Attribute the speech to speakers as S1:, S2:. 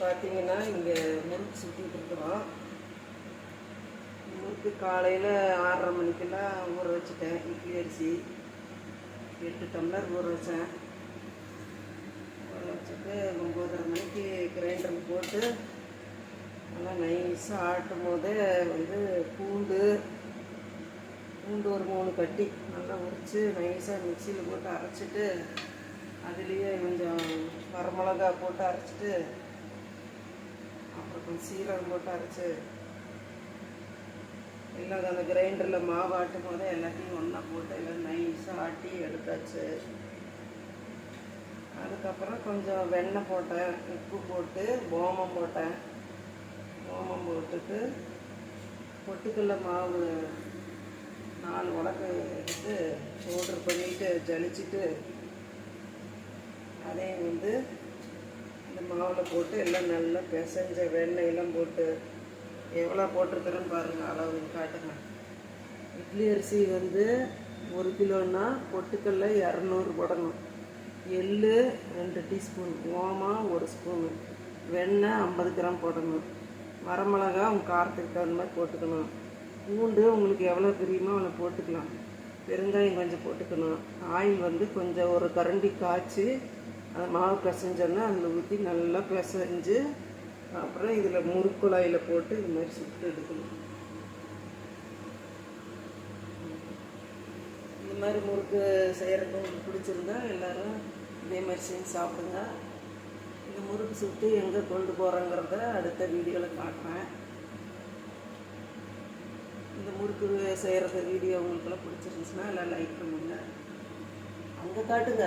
S1: பார்த்தீங்கன்னா இங்கே முறுக்கு சுற்றிட்டு இருக்கிறோம். முறுக்கு காலையில் ஆறரை மணிக்கெல்லாம் ஊற வச்சுட்டேன். இட்லி அரிசி எட்டு டம்ளர் ஊற வச்சேன். ஊற வச்சுட்டு ஒம்போதரை மணிக்கு கிரைண்டருக்கு போட்டு நல்லா நைஸாக ஆட்டும் போதே வந்து பூண்டு பூண்டு ஒரு மூணு கட்டி நல்லா உரித்து நைஸாக மிக்சியில் போட்டு அரைச்சிட்டு அதுலேயே கொஞ்சம் வரமிளகா போட்டு அரைச்சிட்டு அப்புறம் சீரகம் போட்டு அரைச்சி எல்லாம் அந்த கிரைண்டரில் மாவு ஆட்டும் போதே எல்லாத்தையும் ஒன்றா போட்டு எல்லாம் நைஸாக ஆட்டி எடுத்தாச்சு. அதுக்கப்புறம் கொஞ்சம் வெண்ணெய் போட்டேன் உப்பு போட்டு ஓமம் போட்டேன். ஓமம் போட்டுட்டு பொட்டுக்கல்ல மாவு நாலு உலக்கு எடுத்து பவுட்ரு பண்ணிட்டு ஜலிச்சுட்டு அதையும் வந்து மாவில் போட்டு எல்லாம் நல்லா பிசைஞ்ச வெண்ணெயெல்லாம் போட்டு எவ்வளோ போட்டிருக்கிறேன்னு பாருங்கள் அளவு காட்டுங்க. இட்லி அரிசி வந்து ஒரு கிலோன்னா பொட்டுக்கல்ல இரநூறு போடணும். எள்ளு ரெண்டு டீஸ்பூன் ஓமம் ஒரு ஸ்பூனு வெண்ணெய் ஐம்பது கிராம் போடணும். வரமிளகா உங்கள் காரத்துக்கு தகுந்த மாதிரி போட்டுக்கணும். பூண்டு உங்களுக்கு எவ்வளோ பிரியுமோ அவ்வளோ போட்டுக்கலாம். பெருங்காயம் கொஞ்சம் போட்டுக்கணும். ஆயில் வந்து கொஞ்சம் ஒரு கரண்டி காய்ச்சி அந்த மாவு பிசைஞ்சோன்னா அதில் ஊற்றி நல்லா பிசைஞ்சு அப்புறம் இதில் முறுக்குழாயில் போட்டு இது மாதிரி சுட்டு எடுக்கணும். இந்த மாதிரி முறுக்கு செய்கிறதுக்கு உங்களுக்கு பிடிச்சிருந்தா எல்லோரும் இதே மாதிரி செஞ்சு சாப்பிடுங்க. இந்த முறுக்கு சுட்டு எங்கே கொண்டு போகிறோங்கிறத அடுத்த வீடியோவில் காட்டுறேன். இந்த முறுக்கு செய்கிறது வீடியோ உங்களுக்கெல்லாம் பிடிச்சிருந்துச்சுன்னா எல்லாம் லைக் பண்ணுங்க. அங்கே காட்டுங்க.